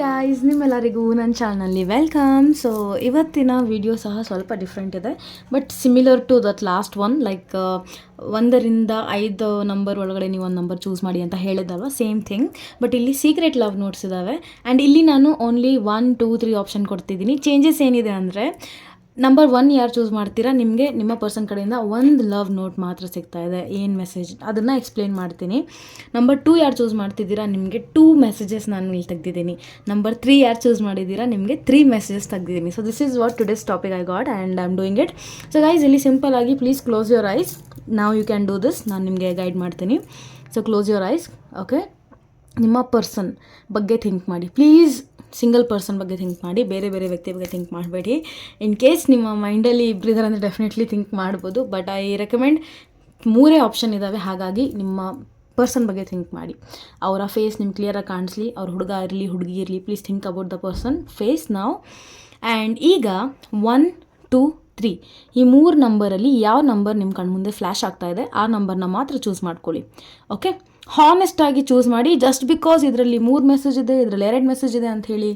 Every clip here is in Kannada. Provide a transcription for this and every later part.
ಗಾಯ್ಸ್ ನಿಮ್ಮೆಲ್ಲರಿಗೂ ನನ್ನ ಚಾನಲ್ನಲ್ಲಿ ವೆಲ್ಕಮ್ ಸೊ ಇವತ್ತಿನ ವಿಡಿಯೋ ಸಹ ಸ್ವಲ್ಪ ಡಿಫ್ರೆಂಟ್ ಇದೆ. But similar to that last one like ಒಂದರಿಂದ ಐದು ನಂಬರ್ ಒಳಗಡೆ ನೀವು ಒಂದು ನಂಬರ್ ಚೂಸ್ ಮಾಡಿ ಅಂತ ಹೇಳಿದಲ್ವ ಸೇಮ್ ಥಿಂಗ್ ಬಟ್ ಇಲ್ಲಿ ಸೀಕ್ರೆಟ್ ಲವ್ ನೋಟ್ಸ್ ಇದ್ದಾವೆ ಆ್ಯಂಡ್ ಇಲ್ಲಿ ನಾನು only one two three option ಕೊಡ್ತಿದ್ದೀನಿ. Changes ಏನಿದೆ ಅಂದರೆ ನಂಬರ್ ಒನ್ ಯಾರು ಚೂಸ್ ಮಾಡ್ತೀರಾ? ನಿಮಗೆ, ನಿಮ್ಮ ಪರ್ಸನ್ ಕಡೆಯಿಂದ ಒಂದು ಲವ್ ನೋಟ್ ಮಾತ್ರ ಸಿಗ್ತಾ ಇದೆ. ಏನು ಮೆಸೇಜ್ ಅದನ್ನು ಎಕ್ಸ್ಪ್ಲೇನ್ ಮಾಡ್ತೀನಿ. ನಂಬರ್ ಟೂ ಯಾರು ಚೂಸ್ ಮಾಡ್ತಿದ್ದೀರಾ? ನಿಮಗೆ ಟೂ ಮೆಸೇಜಸ್ ನಾನು ಇಲ್ಲಿ ತೆಗ್ದಿದ್ದೀನಿ. ನಂಬರ್ ತ್ರೀ ಯಾರು ಚೂಸ್ ಮಾಡಿದ್ದೀರಾ? ನಿಮಗೆ three messages ತೆಗ್ದಿದ್ದೀನಿ. So this is what today's topic I got and I doing it so guys ಇಲ್ಲಿ ಸಿಂಪಲ್ ಆಗಿ ಪ್ಲೀಸ್ ಕ್ಲೋಸ್ ಯುವರ್ ಐಸ್ ನಾವು ಯು ಕ್ಯಾನ್ ಡೂ ದಿಸ್ ನಾನು ನಿಮಗೆ ಗೈಡ್ ಮಾಡ್ತೀನಿ. So close your eyes okay ನಿಮ್ಮ ಪರ್ಸನ್ ಬಗ್ಗೆ ಥಿಂಕ್ ಮಾಡಿ. ಪ್ಲೀಸ್ ಸಿಂಗಲ್ ಪರ್ಸನ್ ಬಗ್ಗೆ ಥಿಂಕ್ ಮಾಡಿ, ಬೇರೆ ಬೇರೆ ವ್ಯಕ್ತಿ ಬಗ್ಗೆ ಥಿಂಕ್ ಮಾಡಬೇಡಿ. ಇನ್ ಕೇಸ್ ನಿಮ್ಮ ಮೈಂಡಲ್ಲಿ ಇಬ್ಬರಿದ್ದಾರೆ ಅಂದರೆ ಡೆಫಿನೆಟ್ಲಿ ಥಿಂಕ್ ಮಾಡ್ಬೋದು. ಬಟ್ ಐ ರೆಕಮೆಂಡ್ ಮೂರೇ ಆಪ್ಷನ್ ಇದ್ದಾವೆ ಹಾಗಾಗಿ ನಿಮ್ಮ ಪರ್ಸನ್ ಬಗ್ಗೆ ಥಿಂಕ್ ಮಾಡಿ. ಅವರ ಫೇಸ್ ನಿಮ್ಗೆ ಕ್ಲಿಯರಾಗಿ ಕಾಣಿಸ್ಲಿ. ಅವ್ರ ಹುಡುಗ ಇರಲಿ, ಹುಡುಗಿ ಇರಲಿ please think about the person face ನಾವು ಆ್ಯಂಡ್ ಈಗ ಒನ್ ಟು ತ್ರೀ ಈ ಮೂರು ನಂಬರಲ್ಲಿ ಯಾವ ನಂಬರ್ ನಿಮ್ಮ ಕಣ್ಮುಂದೆ ಫ್ಲ್ಯಾಶ್ ಆಗ್ತಾ ಇದೆ, ಆ ನಂಬರ್ನ ಮಾತ್ರ ಚೂಸ್ ಮಾಡ್ಕೊಳ್ಳಿ. ಓಕೆ ಹಾನೆಸ್ಟ್ ಆಗಿ ಚೂಸ್ ಮಾಡಿ ಜಸ್ಟ್ ಬಿಕಾಸ್ ಇದರಲ್ಲಿ ಮೂರು ಮೆಸೇಜ್ ಇದೆ, ಇದರಲ್ಲಿ ಎರಡು ಮೆಸೇಜ್ ಇದೆ ಅಂತ ಹೇಳಿ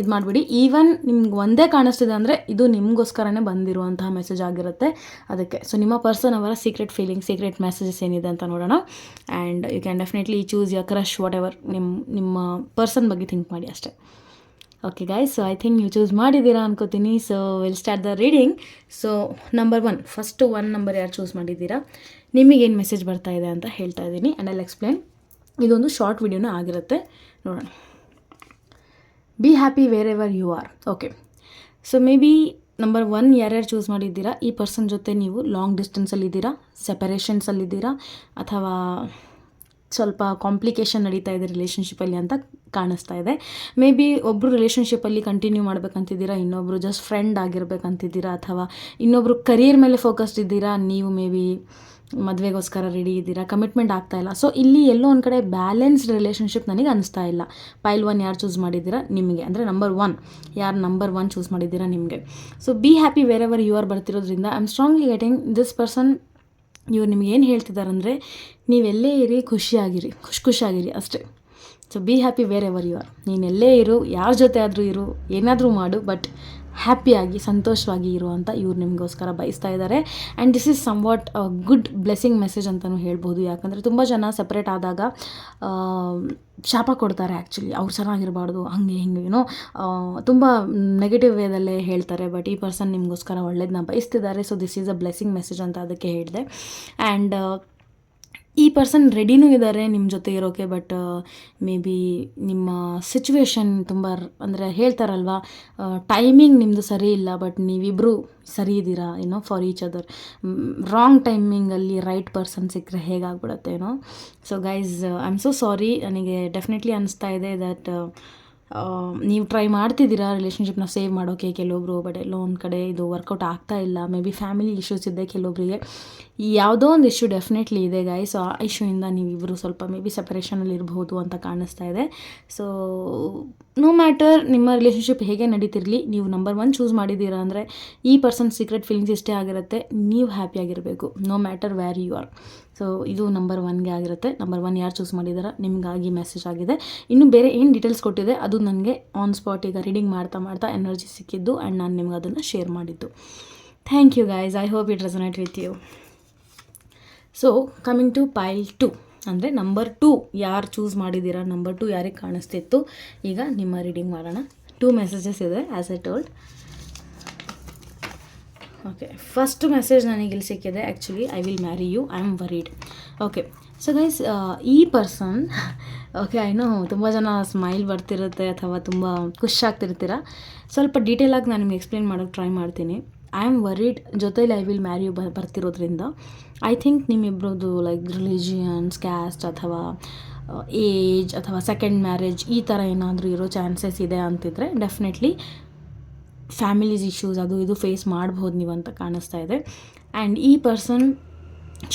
ಇದು ಮಾಡಿಬಿಡಿ. ಈವನ್ ನಿಮ್ಗೆ ಒಂದೇ ಕಾಣಿಸ್ತಿದೆ ಅಂದರೆ ಇದು ನಿಮಗೋಸ್ಕರನೇ ಬಂದಿರುವಂತಹ ಮೆಸೇಜ್ ಆಗಿರುತ್ತೆ. ಅದಕ್ಕೆ ಸೊ ನಿಮ್ಮ ಪರ್ಸನ್ ಅವರ ಸೀಕ್ರೆಟ್ ಫೀಲಿಂಗ್ ಸೀಕ್ರೆಟ್ ಮೆಸೇಜಸ್ ಏನಿದೆ ಅಂತ ನೋಡೋಣ. And you can definitely choose your crush whatever ನಿಮ್ಮ ನಿಮ್ಮ ಪರ್ಸನ್ ಬಗ್ಗೆ ಥಿಂಕ್ ಮಾಡಿ ಅಷ್ಟೇ. Okay guys so I think ನೀವು ಚೂಸ್ ಮಾಡಿದ್ದೀರಾ ಅನ್ಕೋತೀನಿ. So will start the reading so number one first one number ಯಾರು ಚೂಸ್ ಮಾಡಿದ್ದೀರಾ? ನಿಮಗೇನು ಮೆಸೇಜ್ ಬರ್ತಾ ಇದೆ ಅಂತ ಹೇಳ್ತಾ ಇದ್ದೀನಿ. ಆ್ಯಂಡ್ ಐಲ್ ಎಕ್ಸ್ಪ್ಲೇನ್ ಇದೊಂದು ಶಾರ್ಟ್ ವಿಡಿಯೋನ ಆಗಿರುತ್ತೆ. ನೋಡೋಣ. Be happy wherever you are okay so maybe number one ಯಾರ್ಯಾರು ಚೂಸ್ ಮಾಡಿದ್ದೀರಾ? ಈ ಪರ್ಸನ್ ಜೊತೆ ನೀವು ಲಾಂಗ್ ಡಿಸ್ಟೆನ್ಸಲ್ಲಿದ್ದೀರಾ ಸೆಪರೇಷನ್ಸಲ್ಲಿದ್ದೀರಾ ಅಥವಾ ಸ್ವಲ್ಪ ಕಾಂಪ್ಲಿಕೇಶನ್ ನಡೀತಾ ಇದೆ ರಿಲೇಷನ್ಶಿಪ್ಪಲ್ಲಿ ಅಂತ ಕಾಣಿಸ್ತಾ ಇದೆ. ಮೇ ಬಿ ಒಬ್ಬರು ರಿಲೇಷನ್ಶಿಪ್ಪಲ್ಲಿ ಕಂಟಿನ್ಯೂ ಮಾಡ್ಬೇಕಂತಿದ್ದೀರಾ? ಇನ್ನೊಬ್ಬರು ಜಸ್ಟ್ ಫ್ರೆಂಡ್ ಆಗಿರ್ಬೇಕಂತಿದ್ದೀರಾ? ಅಥವಾ ಇನ್ನೊಬ್ಬರು ಕರಿಯರ್ ಮೇಲೆ ಫೋಕಸ್ಡ್ ಇದ್ದೀರಾ? ನೀವು ಮೇ ಬಿ ಮದುವೆಗೋಸ್ಕರ ರೆಡಿ ಇದ್ದೀರಾ? ಕಮಿಟ್ಮೆಂಟ್ ಆಗ್ತಾ ಇಲ್ಲ. ಸೊ ಇಲ್ಲಿ ಎಲ್ಲೋ ಒಂದು ಕಡೆ ಬ್ಯಾಲೆನ್ಸ್ಡ್ ರಿಲೇಷನ್ಶಿಪ್ ನನಗೆ ಅನಿಸ್ತಾ ಇಲ್ಲ. ಪೈಲ್ ಒನ್ ಯಾರು ಚೂಸ್ ಮಾಡಿದ್ದೀರಾ? ನಿಮಗೆ. ಅಂದರೆ ನಂಬರ್ ಒನ್ ಯಾರು ನಂಬರ್ ಒನ್ ಚೂಸ್ ಮಾಡಿದ್ದೀರಾ ನಿಮಗೆ. So be happy wherever you are ಬರ್ತಿರೋದ್ರಿಂದ I am strongly getting this person ಇವ್ರು ನಿಮ್ಗೆ ಏನು ಹೇಳ್ತಿದ್ದಾರೆ ನೀವೆಲ್ಲೇ ಇರಿ, ಖುಷಿಯಾಗಿರಿ. ಖುಷಿ ಖುಷಿಯಾಗಿರಿ ಅಷ್ಟೇ. So be happy wherever you are ನೀನೆಲ್ಲೇ ಇರು, ಯಾರ ಜೊತೆ ಆದರೂ ಇರು, ಏನಾದರೂ ಮಾಡು ಬಟ್ ಹ್ಯಾಪಿಯಾಗಿ, ಸಂತೋಷವಾಗಿ ಇರುವಂಥ ಇವ್ರು ನಿಮಗೋಸ್ಕರ ಬಯಸ್ತಾ ಇದ್ದಾರೆ and this is somewhat good blessing message ಅಂತಲೂ ಹೇಳ್ಬೋದು. ಯಾಕಂದರೆ ತುಂಬ ಜನ ಸಪ್ರೇಟ್ ಆದಾಗ ಶಾಪ ಕೊಡ್ತಾರೆ ಆ್ಯಕ್ಚುಲಿ ಅವ್ರು ಚೆನ್ನಾಗಿರಬಾರ್ದು, ಹಂಗೆ ಹಿಂಗೆ ಏನೋ ತುಂಬ ನೆಗೆಟಿವ್ ವೇದಲ್ಲೇ ಹೇಳ್ತಾರೆ ಬಟ್ ಈ ಪರ್ಸನ್ ನಿಮಗೋಸ್ಕರ ಒಳ್ಳೇದನ್ನ ಬಯಸ್ತಿದ್ದಾರೆ. So this is a blessing message ಅಂತ ಅದಕ್ಕೆ ಹೇಳಿದೆ. ಆ್ಯಂಡ್ ಈ ಪರ್ಸನ್ ರೆಡಿನೂ ಇದ್ದಾರೆ ನಿಮ್ಮ ಜೊತೆ ಇರೋಕ್ಕೆ ಬಟ್ ಮೇ ಬಿ ನಿಮ್ಮ ಸಿಚುವೇಶನ್ ತುಂಬ ಅಂದರೆ ಹೇಳ್ತಾರಲ್ವ ಟೈಮಿಂಗ್ ನಿಮ್ಮದು ಸರಿ ಇಲ್ಲ ಬಟ್ ನೀವಿಬ್ಬರು ಸರಿ ಇದ್ದೀರಾ ಏನೋ ಫಾರ್ ಈಚ್ ಅದರ್ ರಾಂಗ್ ಟೈಮಿಂಗಲ್ಲಿ ರೈಟ್ ಪರ್ಸನ್ ಸಿಕ್ಕರೆ ಹೇಗಾಗ್ಬಿಡುತ್ತೆ ಏನೋ so guys I am so sorry ನನಗೆ ಡೆಫಿನೆಟ್ಲಿ ಅನಿಸ್ತಾ ಇದೆ ದಟ್ ನೀವು ಟ್ರೈ ಮಾಡ್ತಿದ್ದೀರಾ ರಿಲೇಷನ್ಶಿಪ್ನ ಸೇವ್ ಮಾಡೋಕ್ಕೆ ಕೆಲವೊಬ್ರು ಬಟ್ ಎಲ್ಲೋ ಒಂದು ಕಡೆ ಇದು ವರ್ಕೌಟ್ ಆಗ್ತಾ ಇಲ್ಲ. ಮೇ ಬಿ ಫ್ಯಾಮಿಲಿ ಇಶ್ಯೂಸ್ ಇದೆ ಕೆಲವೊಬ್ಬರಿಗೆ ಯಾವುದೋ ಒಂದು ಇಶ್ಯೂ ಡೆಫಿನೆಟ್ಲಿ ಇದೆ ಗಾಯ್ ಸೊ ಆ ಇಶ್ಯೂಯಿಂದ ನೀವಿಬ್ಬರು ಸ್ವಲ್ಪ ಮೇ ಬಿ ಸೆಪರೇಷನಲ್ಲಿ ಇರಬಹುದು ಅಂತ ಕಾಣಿಸ್ತಾ ಇದೆ. ಸೊ ನೋ ಮ್ಯಾಟರ್ ನಿಮ್ಮ ರಿಲೇಷನ್ಶಿಪ್ ಹೇಗೆ ನಡೀತಿರಲಿ, ನೀವು ನಂಬರ್ ಒನ್ ಚೂಸ್ ಮಾಡಿದ್ದೀರಾ ಅಂದರೆ ಈ ಪರ್ಸನ್ ಸೀಕ್ರೆಟ್ ಫೀಲಿಂಗ್ಸ್ ಇಷ್ಟೇ ಆಗಿರುತ್ತೆ. ನೀವು ಹ್ಯಾಪಿಯಾಗಿರಬೇಕು no matter where you are so ಇದು ನಂಬರ್ ಒನ್ಗೆ ಆಗಿರುತ್ತೆ. ನಂಬರ್ ಒನ್ ಯಾರು ಚೂಸ್ ಮಾಡಿದಾರ? ನಿಮಗಾಗಿ ಮೆಸೇಜ್ ಆಗಿದೆ. ಇನ್ನು ಬೇರೆ ಏನು ಡೀಟೇಲ್ಸ್ ಕೊಟ್ಟಿದೆ, ಅದು ನನಗೆ ಆನ್ ಸ್ಪಾಟ್ ಈಗ ರೀಡಿಂಗ್ ಮಾಡ್ತಾ ಮಾಡ್ತಾ ಎನರ್ಜಿ ಸಿಕ್ಕಿದ್ದು ಆ್ಯಂಡ್ ನಾನು ನಿಮ್ಗೆ ಅದನ್ನು ಶೇರ್ ಮಾಡಿದ್ದು. Thank you guys I hope it resonate with you so coming to pile two ಅಂದರೆ ನಂಬರ್ ಟೂ ಯಾರು ಚೂಸ್ ಮಾಡಿದ್ದೀರಾ ನಂಬರ್ ಟು ಯಾರಿಗೆ ಕಾಣಿಸ್ತಿತ್ತು? ಈಗ ನಿಮ್ಮ ರೀಡಿಂಗ್ ಮಾಡೋಣ. ಟೂ ಮೆಸೇಜಸ್ ಇದೆ as I told okay first message ನನಗೆ ಇಲ್ಲಿ ಸಿಕ್ಕಿದೆ. Actually I will marry you I am worried okay so guys ಈ ಪರ್ಸನ್ ಓಕೆ ಐನೋ ತುಂಬ ಜನ ಸ್ಮೈಲ್ ಬರ್ತಿರುತ್ತೆ ಅಥವಾ ತುಂಬ ಖುಷಿ ಸ್ವಲ್ಪ ಸ್ವಲ್ಪ ಆಗಿ ನಾನು ನಿಮ್ಗೆ ಎಕ್ಸ್ಪ್ಲೇನ್ ಮಾಡೋಕ್ಕೆ ಟ್ರೈ ಮಾಡ್ತೀನಿ. ಐ ಆಮ್ ವರೀಡ್ ಜೊತೇಲಿ ಐ ವಿಲ್ ಮ್ಯಾರಿ ಯು ಬರ್ತಿರೋದ್ರಿಂದ. ಐ ಥಿಂಕ್ ನಿಮ್ಮಿಬ್ರದ್ದು ಲೈಕ್ ರಿಲಿಜಿಯನ್ಸ್ ಕ್ಯಾಸ್ಟ್ ಅಥವಾ ಏಜ್ ಅಥವಾ ಸೆಕೆಂಡ್ ಮ್ಯಾರೇಜ್ ಈ ಥರ ಏನಾದರೂ ಇರೋ ಚಾನ್ಸಸ್ ಇದೆ ಅಂತಿದ್ರೆ ಡೆಫಿನೆಟ್ಲಿ ಫ್ಯಾಮಿಲೀಸ್ ಇಶ್ಯೂಸ್ ಅದು ಇದು ಫೇಸ್ ಮಾಡ್ಬೋದು ನೀವು ಅಂತ ಕಾಣಿಸ್ತಾ ಇದೆ. ಆ್ಯಂಡ್ ಈ ಪರ್ಸನ್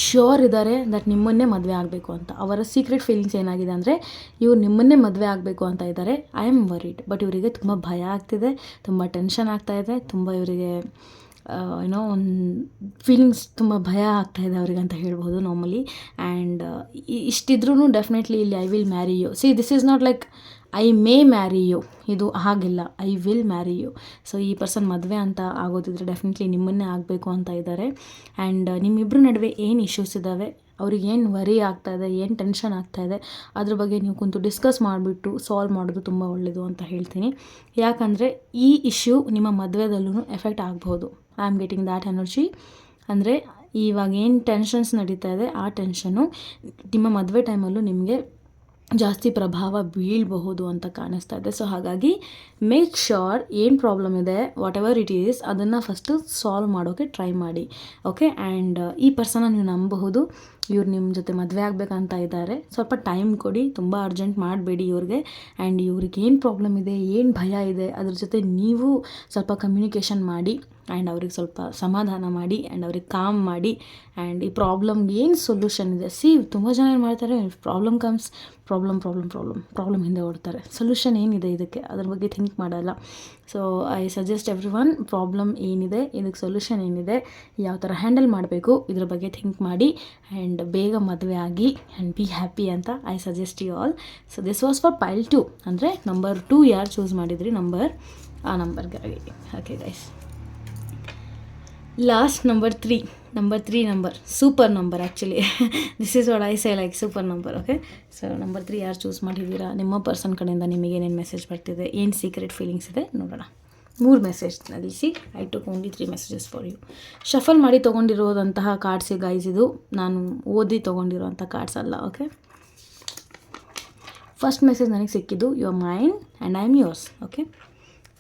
ಶ್ಯೂರ್ ಇದ್ದಾರೆ ದಟ್ ನಿಮ್ಮನ್ನೇ ಮದುವೆ ಆಗಬೇಕು ಅಂತ. ಅವರ ಸೀಕ್ರೆಟ್ ಫೀಲಿಂಗ್ಸ್ ಏನಾಗಿದೆ ಅಂದರೆ, ಇವ್ರು ನಿಮ್ಮನ್ನೇ ಮದುವೆ ಆಗಬೇಕು ಅಂತ ಇದ್ದಾರೆ ಐ ಆಮ್ ವರಿಡ್ ಬಟ್ ಇವರಿಗೆ ತುಂಬ ಭಯ ಆಗ್ತಿದೆ, ತುಂಬ ಟೆನ್ಷನ್ ಆಗ್ತಾ ಇದೆ, ತುಂಬ ಇವರಿಗೆ ಏನೋ ಒಂದು ಫೀಲಿಂಗ್ಸ್ ತುಂಬ ಭಯ ಆಗ್ತಾ ಇದೆ ಅವ್ರಿಗೆ ಅಂತ ಹೇಳ್ಬೋದು ನಾರ್ಮಲಿ ಆ್ಯಂಡ್ ಇಷ್ಟಿದ್ರೂ ಡೆಫಿನೆಟ್ಲಿ ಇಲ್ಲಿ I will marry you see this is not like I may marry you ಇದು ಹಾಗಿಲ್ಲ. I will marry you so ಈ ಪರ್ಸನ್ ಮದುವೆ ಅಂತ ಆಗೋದಿದ್ರೆ ಡೆಫಿನೆಟ್ಲಿ ನಿಮ್ಮನ್ನೇ ಆಗಬೇಕು ಅಂತ ಇದ್ದಾರೆ ಆ್ಯಂಡ್ ನಿಮ್ಮಿಬ್ಬರ ನಡುವೆ ಏನು ಇಶ್ಯೂಸ್ ಇದ್ದಾವೆ ಅವ್ರಿಗೆ ಏನು ವರಿ ಆಗ್ತಾ ಇದೆ? ಏನು ಟೆನ್ಷನ್ ಆಗ್ತಾ ಇದೆ? ಅದ್ರ ಬಗ್ಗೆ ನೀವು ಕುಂತು ಡಿಸ್ಕಸ್ ಮಾಡಿಬಿಟ್ಟು ಸಾಲ್ವ್ ಮಾಡೋದು ತುಂಬ ಒಳ್ಳೆಯದು ಅಂತ ಹೇಳ್ತೀನಿ. ಯಾಕಂದರೆ ಈ ಇಶ್ಯೂ ನಿಮ್ಮ ಮದುವೆದಲ್ಲೂ ಎಫೆಕ್ಟ್ ಆಗ್ಬೋದು. I am getting that energy ಅಂದರೆ ಇವಾಗ ಏನು ಟೆನ್ಷನ್ಸ್ ನಡೀತಾ ಇದೆ, ಆ ಟೆನ್ಷನ್ನು ನಿಮ್ಮ ಮದುವೆ ಟೈಮಲ್ಲೂ ನಿಮಗೆ ಜಾಸ್ತಿ ಪ್ರಭಾವ ಬೀಳಬಹುದು ಅಂತ ಕಾಣಿಸ್ತಾ ಇದೆ. ಸೊ ಹಾಗಾಗಿ ಮೇಕ್ ಶ್ಯೋರ್ ಏನು ಪ್ರಾಬ್ಲಮ್ ಇದೆ ವಾಟ್ ಎವರ್ ಇಟ್ ಈಸ್ ಅದನ್ನು ಫಸ್ಟು ಸಾಲ್ವ್ ಮಾಡೋಕ್ಕೆ ಟ್ರೈ ಮಾಡಿ. ಓಕೆ ಆ್ಯಂಡ್ ಈ ಪರ್ಸನ ನೀವು ನಂಬಬಹುದು. ಇವ್ರು ನಿಮ್ಮ ಜೊತೆ ಮದುವೆ ಆಗಬೇಕಂತ ಇದ್ದಾರೆ. ಸ್ವಲ್ಪ ಟೈಮ್ ಕೊಡಿ, ತುಂಬ ಅರ್ಜೆಂಟ್ ಮಾಡಬೇಡಿ ಇವ್ರಿಗೆ. ಆ್ಯಂಡ್ ಇವ್ರಿಗೆ ಏನು ಪ್ರಾಬ್ಲಮ್ ಇದೆ, ಏನು ಭಯ ಇದೆ, ಅದ್ರ ಜೊತೆ ನೀವು ಸ್ವಲ್ಪ ಕಮ್ಯುನಿಕೇಷನ್ ಮಾಡಿ. ಆ್ಯಂಡ್ ಅವ್ರಿಗೆ ಸ್ವಲ್ಪ ಸಮಾಧಾನ ಮಾಡಿ ಆ್ಯಂಡ್ ಅವ್ರಿಗೆ ಕಾಮ್ ಮಾಡಿ ಆ್ಯಂಡ್ ಈ ಪ್ರಾಬ್ಲಮ್ಗೆ ಏನು ಸೊಲ್ಯೂಷನ್ ಇದೆ? ಸಿ ತುಂಬ ಜನ ಏನು ಮಾಡ್ತಾರೆ? Problem comes problem problem problem problem ಹಿಂದೆ ಓಡ್ತಾರೆ. ಸೊಲ್ಯೂಷನ್ ಏನಿದೆ ಇದಕ್ಕೆ? ಅದ್ರ ಬಗ್ಗೆ ಥಿಂಕ್ ಮಾಡಲ್ಲ. So I suggest every one problem ಏನಿದೆ, ಇದಕ್ಕೆ ಸೊಲ್ಯೂಷನ್ ಏನಿದೆ, ಯಾವ ಥರ ಹ್ಯಾಂಡಲ್ ಮಾಡಬೇಕು, ಇದ್ರ ಬಗ್ಗೆ ಥಿಂಕ್ ಮಾಡಿ ಆ್ಯಂಡ್ ಬೇಗ ಮದುವೆ ಆಗಿ ಆ್ಯಂಡ್ ಬಿ ಹ್ಯಾಪಿ ಅಂತ I suggest you all so this was for pile two ಅಂದರೆ ನಂಬರ್ ಟೂ ಯಾರು ಚೂಸ್ ಮಾಡಿದ್ರಿ? ನಂಬರ್ ಆ ನಂಬರ್ಗಾಗಿ okay guys last number three number three number super number actually this is what I say like super number okay so number three ಯಾರು ಚೂಸ್ ಮಾಡಿದ್ದೀರಾ? ನಿಮ್ಮ ಪರ್ಸನ್ ಕಡೆಯಿಂದ ನಿಮಗೆ ಏನೇನು ಮೆಸೇಜ್ ಬರ್ತಿದೆ? ಏನು ಸೀಕ್ರೆಟ್ ಫೀಲಿಂಗ್ಸ್ ಇದೆ? ನೋಡೋಣ. ಮೂರು message ನಲ್ಲಿಸಿ. I took only three messages for you shuffle ಮಾಡಿ ತೊಗೊಂಡಿರೋದಂತಹ ಕಾರ್ಡ್ಸ್ ಗೈಸ್ ಇದು. ನಾನು ಓದಿ ತೊಗೊಂಡಿರೋಂಥ ಕಾರ್ಡ್ಸ್ ಅಲ್ಲ ಓಕೆ ಫಸ್ಟ್ ಮೆಸೇಜ್ ನನಗೆ ಸಿಕ್ಕಿದ್ದು your mind and I am yours okay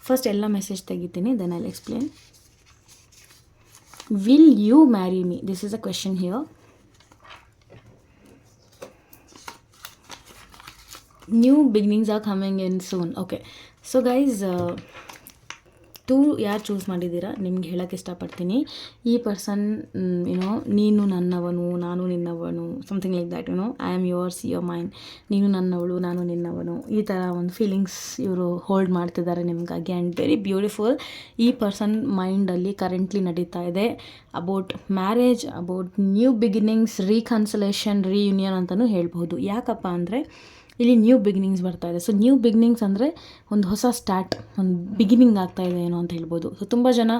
first ಎಲ್ಲ ಮೆಸೇಜ್ ತೆಗಿತೀನಿ then I explain Will you marry me? This is a question here. New beginnings are coming in soon. Okay. So guys, uh, two ಯಾರು ಚೂಸ್ ಮಾಡಿದ್ದೀರಾ? ನಿಮ್ಗೆ ಹೇಳೋಕ್ಕೆ ಇಷ್ಟಪಡ್ತೀನಿ. ಈ ಪರ್ಸನ್ ಏನೋ ನೀನು ನನ್ನವನು, ನಾನು ನಿನ್ನವನು something like that you know I am yours your mind ನೀನು ನನ್ನವಳು, ನಾನು ನಿನ್ನವನು. ಈ ಥರ ಒಂದು ಫೀಲಿಂಗ್ಸ್ ಇವರು ಹೋಲ್ಡ್ ಮಾಡ್ತಿದ್ದಾರೆ ನಿಮಗಾಗಿ. ಆ್ಯಂಡ್ ವೆರಿ ಬ್ಯೂಟಿಫುಲ್ ಈ ಪರ್ಸನ್ ಮೈಂಡಲ್ಲಿ ಕರೆಂಟ್ಲಿ ನಡೀತಾ ಇದೆ. About marriage about new beginnings reconciliation reunion ಅಂತಲೂ ಹೇಳ್ಬೋದು ಯಾಕಪ್ಪ ಅಂದರೆ ಇಲ್ಲಿ ನ್ಯೂ ಬಿಗಿನಿಂಗ್ಸ್ ಬರ್ತಾ ಇದೆ. ಸೊ ನ್ಯೂ ಬಿಗಿನಿಂಗ್ಸ್ ಅಂದರೆ ಒಂದು ಹೊಸ ಸ್ಟಾರ್ಟ್ ಒಂದು ಬಿಗಿನಿಂಗ್ ಆಗ್ತಾ ಇದೆ ಏನೋ ಅಂತ ಹೇಳ್ಬೋದು. ಸೊ ತುಂಬ ಜನ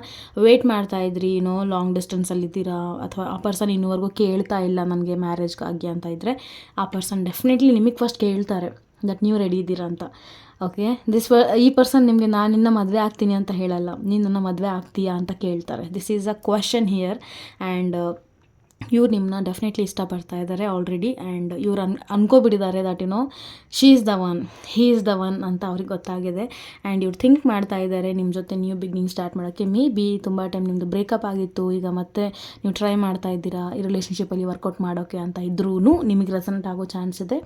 ವೇಟ್ ಮಾಡ್ತಾ ಇದ್ರಿ ಏನೋ ಲಾಂಗ್ ಡಿಸ್ಟೆನ್ಸಲ್ಲಿದ್ದೀರಾ ಅಥವಾ ಆ ಪರ್ಸನ್ ಇನ್ನೂವರೆಗೂ ಕೇಳ್ತಾ ಇಲ್ಲ ನನಗೆ ಮ್ಯಾರೇಜ್ಗಾಗಿ ಅಂತ ಇದ್ದರೆ ಆ ಪರ್ಸನ್ ಡೆಫಿನೆಟ್ಲಿ ನಿಮಗೆ ಫಸ್ಟ್ ಕೇಳ್ತಾರೆ ದಟ್ ನೀವು ರೆಡಿ ಇದ್ದೀರಾ ಅಂತ. ಓಕೆ ದಿಸ್ ಈ ಪರ್ಸನ್ ನಿಮಗೆ ನಾನು ನಿನ್ನ ಮದುವೆ ಆಗ್ತೀನಿ ಅಂತ ಹೇಳಲ್ಲ. ನೀನು ನನ್ನ ಮದುವೆ ಆಗ್ತೀಯಾ ಅಂತ ಕೇಳ್ತಾರೆ. This is a question here and ಇವ್ರು ನಿಮ್ಮನ್ನ ಡೆಫಿನೆಟ್ಲಿ ಇಷ್ಟಪಡ್ತಾ ಇದ್ದಾರೆ ಆಲ್ರೆಡಿ ಆ್ಯಂಡ್ ಇವ್ರು ಅನ್ ಅನ್ಕೋಬಿಟ್ಟಿದ್ದಾರೆ that no she is the one he is the one ಅಂತ ಅವ್ರಿಗೆ ಗೊತ್ತಾಗಿದೆ. ಆ್ಯಂಡ್ ಇವ್ರು ಥಿಂಕ್ ಮಾಡ್ತಾ ಇದ್ದಾರೆ ನಿಮ್ಮ ಜೊತೆ ನ್ಯೂ ಬಿಗ್ನಿಂಗ್ ಸ್ಟಾರ್ಟ್ ಮಾಡೋಕ್ಕೆ. ಮೇ ಬಿ ತುಂಬ ಟೈಮ್ ನಿಮ್ಮದು ಬ್ರೇಕಪ್ ಆಗಿತ್ತು, ಈಗ ಮತ್ತೆ ನೀವು ಟ್ರೈ ಮಾಡ್ತಾ ಇದ್ದೀರಾ, ಈ ರಿಲೇಷನ್ಶಿಪ್ಪಲ್ಲಿ ವರ್ಕೌಟ್ ಮಾಡೋಕ್ಕೆ ಅಂತ ಇದ್ರೂ ನಿಮಗೆ ರೆಸನೆಂಟ್ ಆಗೋ ಚಾನ್ಸ್ ಇದೆ.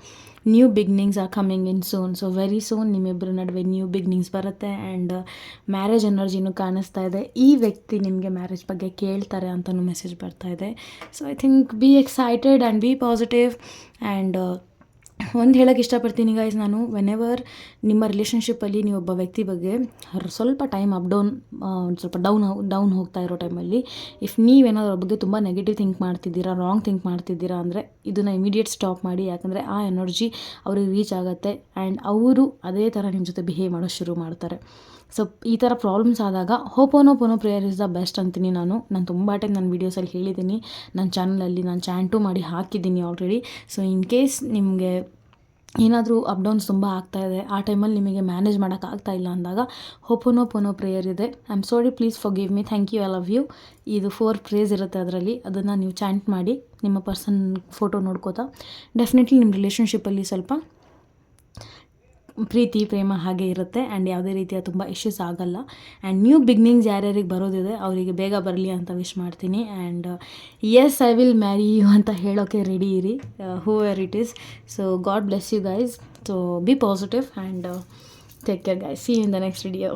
New beginnings are coming in soon so very soon ನಿಮ್ಮಿಬ್ಬರ ನಡುವೆ ನ್ಯೂ ಬಿಗ್ನಿಂಗ್ಸ್ ಬರುತ್ತೆ ಆ್ಯಂಡ್ ಮ್ಯಾರೇಜ್ ಎನರ್ಜಿನೂ ಕಾಣಿಸ್ತಾ ಇದೆ. ಈ ವ್ಯಕ್ತಿ ನಿಮಗೆ ಮ್ಯಾರೇಜ್ ಬಗ್ಗೆ ಕೇಳ್ತಾರೆ ಅಂತಲೂ ಮೆಸೇಜ್ ಬರ್ತಾ ಇದೆ. So I think be excited and be positive and ಒಂದು ಹೇಳೋಕ್ಕೆ ಇಷ್ಟಪಡ್ತೀನಿ ಗೈಸ್ ನಾನು ವೆನ್ ಎವರ್ ನಿಮ್ಮ ರಿಲೇಷನ್ಶಿಪ್ಪಲ್ಲಿ ನೀವು ಒಬ್ಬ ವ್ಯಕ್ತಿ ಬಗ್ಗೆ ಸ್ವಲ್ಪ ಟೈಮ್ ಅಪ್ ಡೌನ್ ಸ್ವಲ್ಪ ಡೌನ್ ಡೌನ್ ಹೋಗ್ತಾ ಇರೋ ಟೈಮಲ್ಲಿ ಇಫ್ ನೀವೇನಾದ್ರು ಅವ್ರ ಬಗ್ಗೆ ತುಂಬ ನೆಗೆಟಿವ್ ಥಿಂಕ್ ಮಾಡ್ತಿದ್ದೀರಾ ರಾಂಗ್ ಥಿಂಕ್ ಮಾಡ್ತಿದ್ದೀರಾ ಅಂದರೆ ಇದನ್ನು ಇಮಿಡಿಯೇಟ್ ಸ್ಟಾಪ್ ಮಾಡಿ, ಯಾಕಂದರೆ ಆ ಎನರ್ಜಿ ಅವ್ರಿಗೆ ರೀಚ್ ಆಗುತ್ತೆ. ಆ್ಯಂಡ್ ಅವರು ಅದೇ ಥರ ನಿಮ್ಮ ಜೊತೆ ಬಿಹೇವ್ ಮಾಡೋದು ಶುರು ಮಾಡ್ತಾರೆ. ಸೊ ಈ ಥರ ಪ್ರಾಬ್ಲಮ್ಸ್ ಆದಾಗ ho'oponopono prayer is the best ಅಂತೀನಿ ನಾನು. ನಾನು ತುಂಬ ಟೈಮ್ ನನ್ನ ವೀಡಿಯೋಸಲ್ಲಿ ಹೇಳಿದ್ದೀನಿ. ನನ್ನ ಚಾನಲಲ್ಲಿ ನಾನು ಚಾಂಟು ಮಾಡಿ ಹಾಕಿದ್ದೀನಿ ಆಲ್ರೆಡಿ ಸೊ ಇನ್ ಕೇಸ್ ನಿಮಗೆ ಏನಾದರೂ ಅಪ್ ಡೌನ್ಸ್ ತುಂಬ ಆಗ್ತಾ ಇದೆ, ಆ ಟೈಮಲ್ಲಿ ನಿಮಗೆ ಮ್ಯಾನೇಜ್ ಮಾಡೋಕ್ಕಾಗ್ತಾ ಇಲ್ಲ ಅಂದಾಗ ಹೋಪೋನೋ ಪೋನೋ ಪ್ರೇಯರ್ ಇದೆ I am sorry please forgive me thank you I love you ಇದು ಫೋರ್ ಪ್ರೇಸ್ ಇರುತ್ತೆ ಅದರಲ್ಲಿ. ಅದನ್ನು ನೀವು ಚಾಂಟ್ ಮಾಡಿ ನಿಮ್ಮ ಪರ್ಸನ್ ಫೋಟೋ ನೋಡ್ಕೋತಾ. ಡೆಫಿನೆಟ್ಲಿ ನಿಮ್ಮ ರಿಲೇಷನ್ಶಿಪ್ಪಲ್ಲಿ ಸ್ವಲ್ಪ ಪ್ರೀತಿ, ಪ್ರೇಮ ಹಾಗೆ ಇರುತ್ತೆ. ಆ್ಯಂಡ್ ಯಾವುದೇ ರೀತಿಯ ತುಂಬ ಇಶ್ಯೂಸ್ ಆಗಲ್ಲ. ಆ್ಯಂಡ್ ನ್ಯೂ ಬಿಗ್ನಿಂಗ್ಸ್ ಯಾರ್ಯಾರಿಗೆ ಬರೋದಿದೆ, ಅವರಿಗೆ ಬೇಗ ಬರಲಿ ಅಂತ ವಿಶ್ ಮಾಡ್ತೀನಿ. And yes I will marry you ಅಂತ ಹೇಳೋಕ್ಕೆ ರೆಡಿ ಇರಿ. Whoever it is so God bless you guys so be positive and take care guys see in the next video